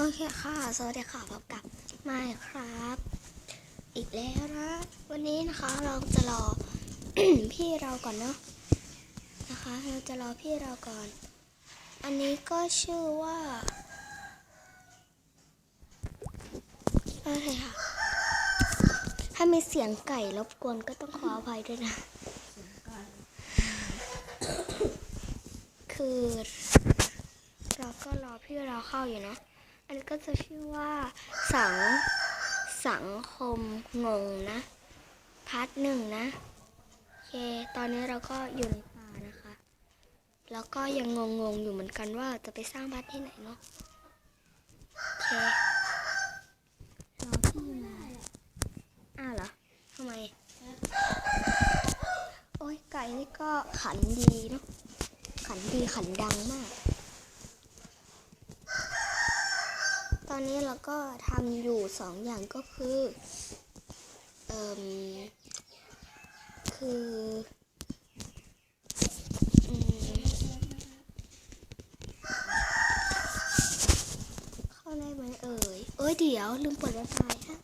โอเคค่ะ สวัสดีค่ะ พบกับไมค์ครับ อีกแล้วนะ วันนี้นะคะเราจะรอ พี่เราก่อนเนาะ นะคะ เราจะรอพี่เราก่อน อันนี้ก็ชื่อว่าอะไรค่ะ ถ้ามีเสียงไก่รบกวนก็ต้องขออภัยด้วยนะ คือ เราก็รอพี่เราเข้าอยู่เนาะ อันนี้ก็จะชื่อว่าสังสังคมงงนะพาร์ทหนึ่งนะโอเคตอนนี้เราก็อยู่ในป่านะคะ แล้วก็ยังงงๆอยู่เหมือนกันว่าจะไปสร้างบ้านที่ไหนเนาะโอเครอพี่มาอ้าวเหรอทำไม โอ้ยไก่นี่ก็ขันดีเนาะขันดีขันดังมาก ตอนนี้เราก็ทำอยู่สองอย่างก็คือเอ่มคือเข้าได้ไหมเอ่ยเอ้ยเดี๋ยวลืมเปิด Wi-Fi ฮะ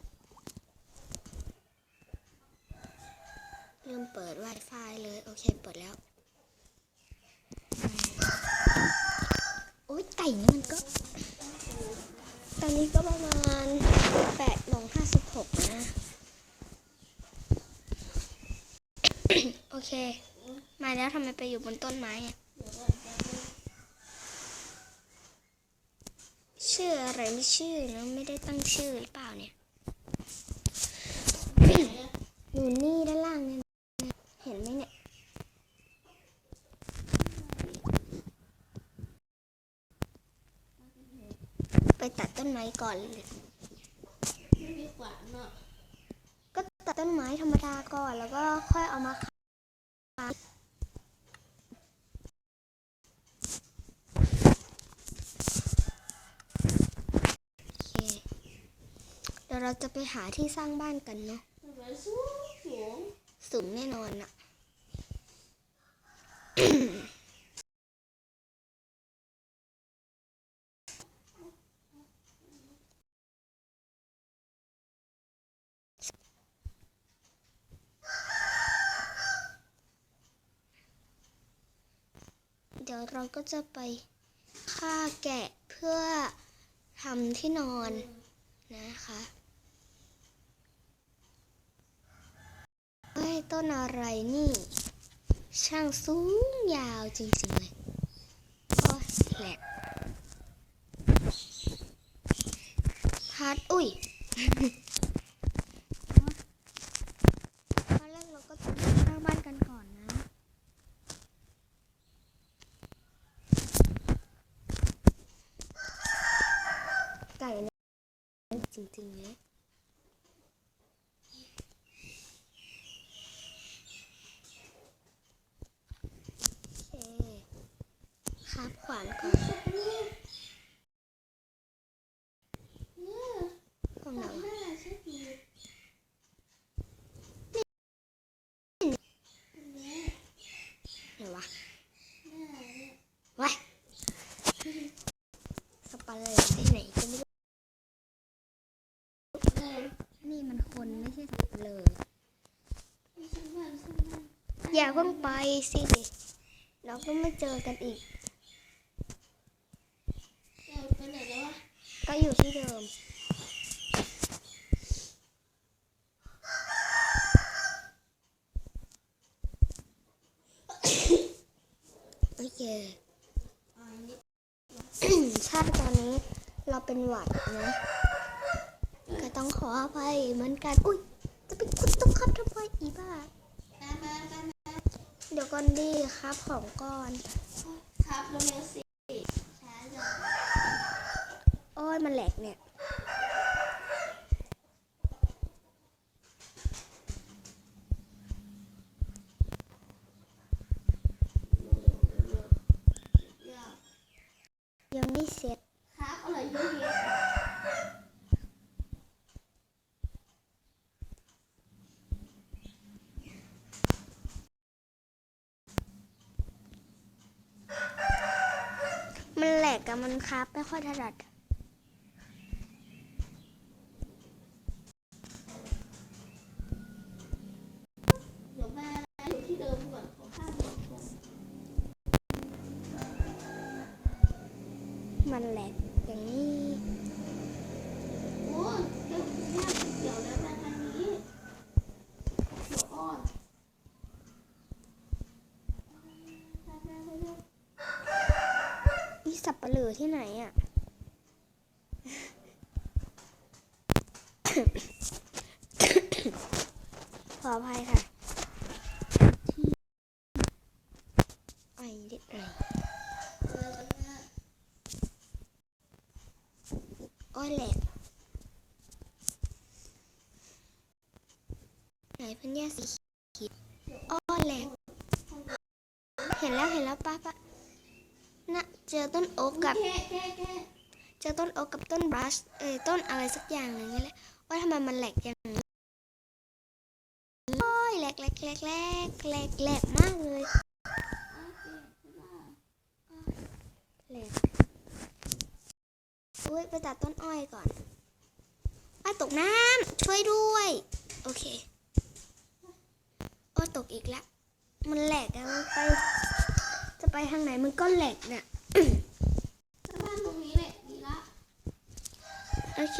ลืมเปิด Wi-Fi เลย โอเค เปิดแล้ว โอ้ยไก่นี่มันก็ อนนี้ก็ประมาณ8โมง56 นะ โอเค มาแล้วทำไมไปอยู่บนต้นไม้อะชื่ออะไรไม่ชื่อนะไม่ได้ตั้งชื่อหรือเปล่าเนี่ย อยู่นี่ด้านล่างเนี่ยเห็นไหมเนี่ย ไป ตัดต้นไม้ก่อนเลยไม่มีขวานอะก็ตัดต้นไม้ธรรมดาก่อนแล้วก็ค่อยเอามาขายโอเคเดี๋ยวเราจะไปหาที่สร้างบ้านกันเนาะทำไมสูงสูงสูงแน่นอนอะเดี๋ยวเรา ก็จะไปฆ่าแกะเพื่อทำที่นอนนะคะเฮ้ยต้นอะไรนี่ ช่างสูงยาวจริงๆเลยโอ้ยแหลกพัด อุ้ย ตอนแรกเราก็ต้องสร้างบ้านกันก่อนนะ ไก่ เนี่ยจริงๆเลย โอเคครับขวานก่อนตรงไหนวะ แม่ใช่ผี ไหนวะ แม่เนี่ย ไว้สปาเลยที่ไหนก็ไม่รู้นี่มันคนไม่ใช่สับปะเลย ไม่ใช่บ้านใช่บ้าน อย่าเพิ่งไปสิเราก็ไม่เจอกันอีกไปไหนแล้ววะก็อยู่ที่เดิมโอเคอ่านี่ชาติตอนนี้เราเป็นหวัดนะก็ต้องขออภัยเหมือนกัน อุ้ยจะไปคุดตุ๊กครับทำไมอีบ้า เดี๋ยวก่อนดีครับของก่อน ครับเร็วๆสิช้าจังโอ้ยมันแหลกเนี่ย ครับ ไม่ค่อยถนัดมันแหลก สับปะเลือที่ไหนอะ ขออภัยค่ะไอเด็ดหน่อยเออเนี่ยอ้อยแหลกไหนเพิ่นแยกสีเขียวอ้อยแหลกเห็นแล้วเห็นแล้วป้าป้า จอต้นโอ๊กกับเจอต้นโอ๊กกับต้นบรัชเอ้ต้นอะไรสักอย่างหนึ่งนี่แหละว่าทำไมมันแหลกอย่างนี้โอ้ยแหลกแหลกแหลกแหลกแหลกแหลกมากเลยอเคใช่ป่ะแหลกอุ้ยไปตัดต้นอ้อยก่อนอ้อยตกน้ำช่วยด้วย โอเคอ้อยตกอีกแล้วมันแหลกอะมันไป จะไปทางไหนมันก็แหลกเนี่ย ถ้าบ้านตรงนี้แหละดีละ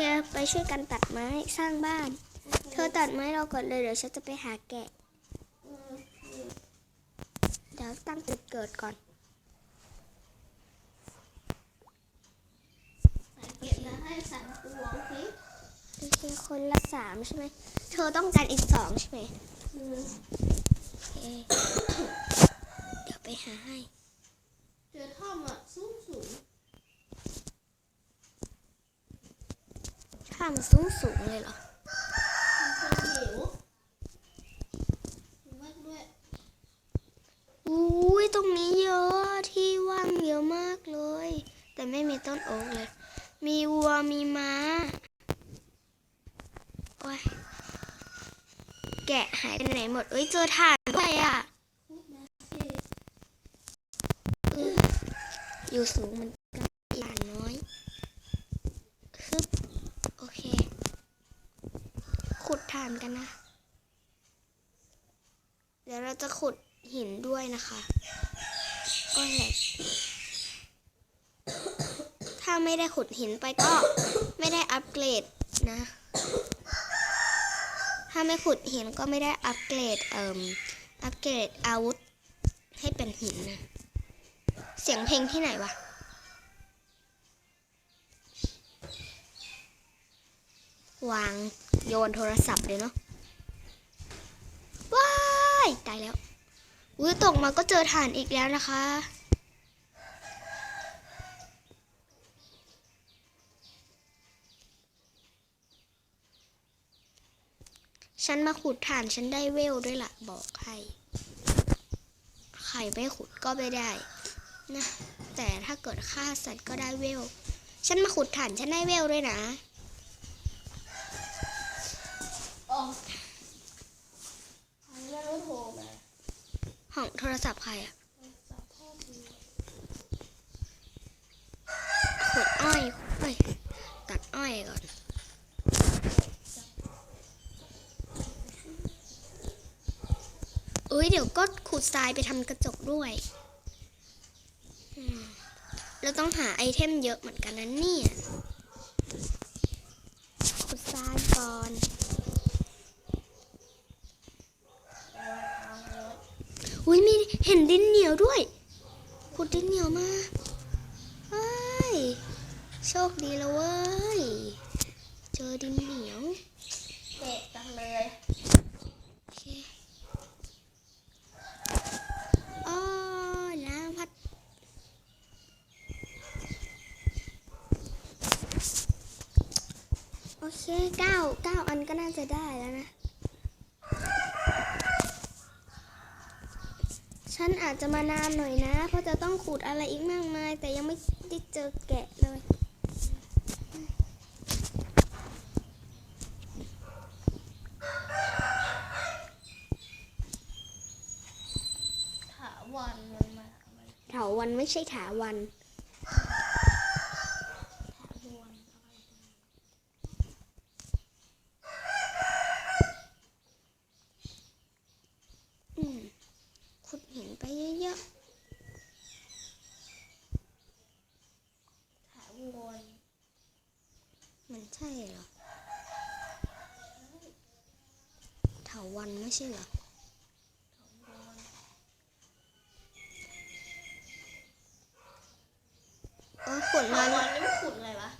โอเคไปช่วยกันตัดไม้สร้างบ้านโอเคเธอตัดไม้เราก่อนเลยเดี๋ยวฉันจะไปหาแกะเออเออเดี๋ยวตั้งจุดเกิดก่อนใส่เก็บแล้วให้สามตัวโอเคโอเคคนละสามใช่ไหม เธอต้องการอีกสองใช่ไหมเออโอเค เดี๋ยวไปหาให้ เจอท่อมอะสูงสูง ถ้ามันสูงสูงเลยเหรอวู้ยอุ้ยตรงนี้เยอะที่ว่างเยอะมากเลย แต่ไม่มีต้นโอ๊กเลย มีวัวมีม้าโอ้ยแกะหายไปไหนหมด เอ้ยเจอถ่านด้วยอะอยู่สูงมันก็หลานน้อยฮึบโอเค ขุดถ่านกันนะ เดี๋ยวเราจะขุดหินด้วยนะคะก็แหลกถ้าไม่ได้ ขุดหินไปก็ไม่ได้อัปเกรดนะ ถ้าไม่ขุดหินก็ไม่ได้อัปเกรดเอ่มอัปเกรดอาวุธให้เป็นหินนะ เสียงเพลงที่ไหนวะวางโยนโทรศัพท์เลยเนาะว้าย ตายแล้วอุ้ยตกมาก็เจอฐานอีกแล้วนะคะ ฉันมาขุดฐานฉันได้เวลด้วยล่ะ บอกให้ใครไม่ขุดก็ไม่ได้นะแต่ถ้าเกิดฆ่าสัตว์ก็ได้เวล ฉันมาขุดฐานฉันได้เวลด้วยนะ อ๋ออันนี้เราโทรมา ห้องโทรศัพท์ใครอะ สับพ่อดี ขุดอ้อยเอ้ยตัดอ้อยก่อน เดี๋ยวก็ขุดทรายไปทำกระจกด้วย เราต้องหาไอเทมเยอะเหมือนกันนะเนี่ย ขุดทรายก่อน อุ้ยมีเห็นดินเหนียวด้วย ขุดดินเหนียวมาเฮ้ย โชคดีแล้วเว้ย เจอดินเหนียว เด็ดจังเลย โอเคอ้อน้ำพัด โอเคเก้าเก้าอันก็น่าจะได้แล้วนะ ฉันอาจจะมานานหน่อยนะ เพราะจะต้องขูดอะไรอีกมากมาย แต่ยังไม่ได้เจอแกะเลย ถาวันมันมาอะไรเถาวันไม่ใช่ถาวัน ถาวันอะไร อืมขุดหินไปเยอะ ถา ใช่เหรอเถาวันไม่ ใช่เหรอเออขุดมามาวันนี้ขุดอะไรวะ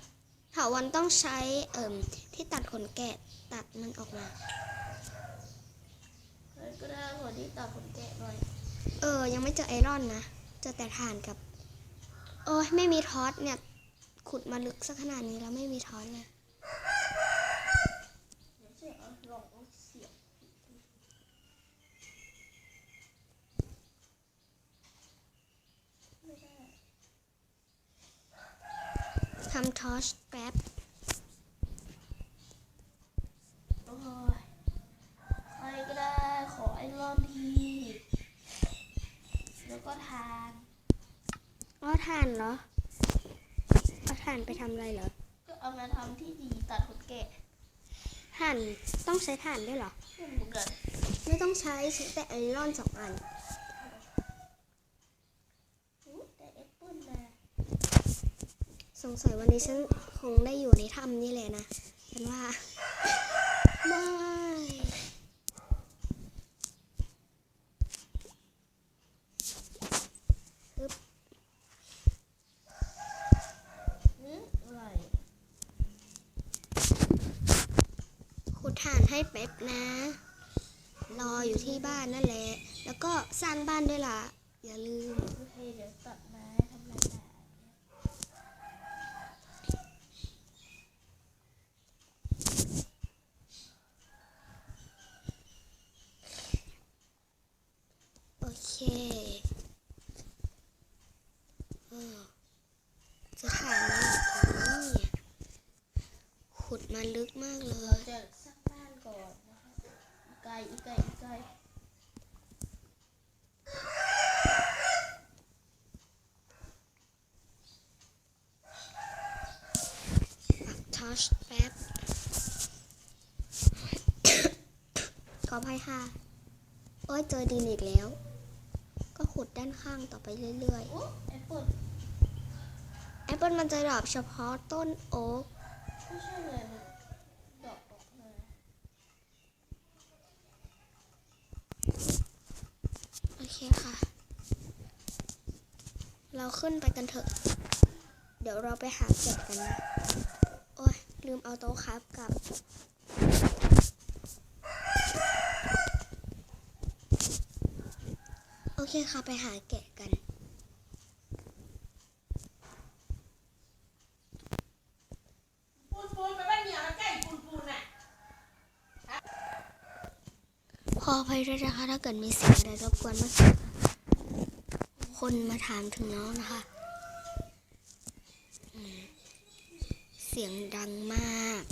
เถาวันต้องใช้เอ่มที่ตัดขนแกะตัดมันออกมาเฮ้ยก็ได้คนที่ตัดขนแกะหน่อยเออ ยังไม่เจอไอรอนนะ เจอแต่ถ่านกับ โอ้ยไม่มีทอสเนี่ย ขุดมาลึกสักขนาดนี้แล้วไม่มีทอสเลย เดี๋ยวเสียงเอาลองเสียงไม่ได้ ทำทอสแป๊บโอ้ยใครก็ได้ขอไอรอนทีแล้วก็ทานอ๋อถ่านเหรอเอาถ่านไปทำอะไรเหรอ ก็เอามาทำที่ดีตัดขนแกะถ่านต้องใช้ถ่านด้วยเหรอ ไม่เหมือนกัน ไม่ต้องใช้ใช้แต่ไอรอนสองอัน อู้แต่แอปเปิ้ลนะ สงสัยวันนี้ฉันคงได้อยู่ในถ้ำนี่แหละนะฉันว่าไม่อืมอะไรขุดถ่านให้แป๊บนะ รออยู่ที่บ้านนั่นแหละ แล้วก็สร้างบ้านด้วยล่ะ อย่าลืม โอเคเดี๋ยวตัดไม้ทำอะไรแต่ โอเคเออจะถ่านมาจากตรงนี้ขุดมาลึกมากเล เรา ย จะสร้างบ้านก่อนนะคะอีไก่อีไก่อีไก่ ทั ชแป๊บ ขออภัยค่ะ โอ้ยเจอดินอีกแล้ว ก็ขุดด้านข้างต่อไปเรื่อยโอ้แอปเปิลๆแอปเปิลมันจะดอปเฉพาะต้นโอ๊ก ไม่ใช่เลยดอกออกมาโอเคค่ะ เราขึ้นไปกันเถอะ เดี๋ยวเราไปหาเก็บกันนะ ลืมเอาโต๊ะครับกลับโอเคค่ะไปหาแกะกัน ปูนปูนไปบ้านเมียแล้วใกล้ปูนปูนน่ะขออภัยด้วยนะคะถ้าเกิดมีเสียงอะไรรบกวนเมื่อกี้คนมาถามถึงน้องนะคะอืมเสียงดังมาก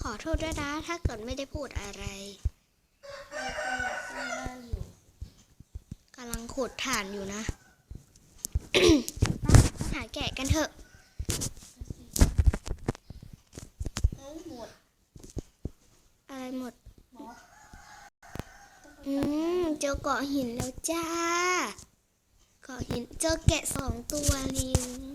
ขอโทษด้วยนะ ถ้าเกิดไม่ได้พูดอะไร เราก็สร้างบ้านอยู่ กำลัง ขุดถ่านอยู่นะ หาแกะกันเถอะเอ้ยหมดอะไรหมด อืม เจอเกาะหินแล้วจ้า เกาะหินเจอแกะสองตัวลิง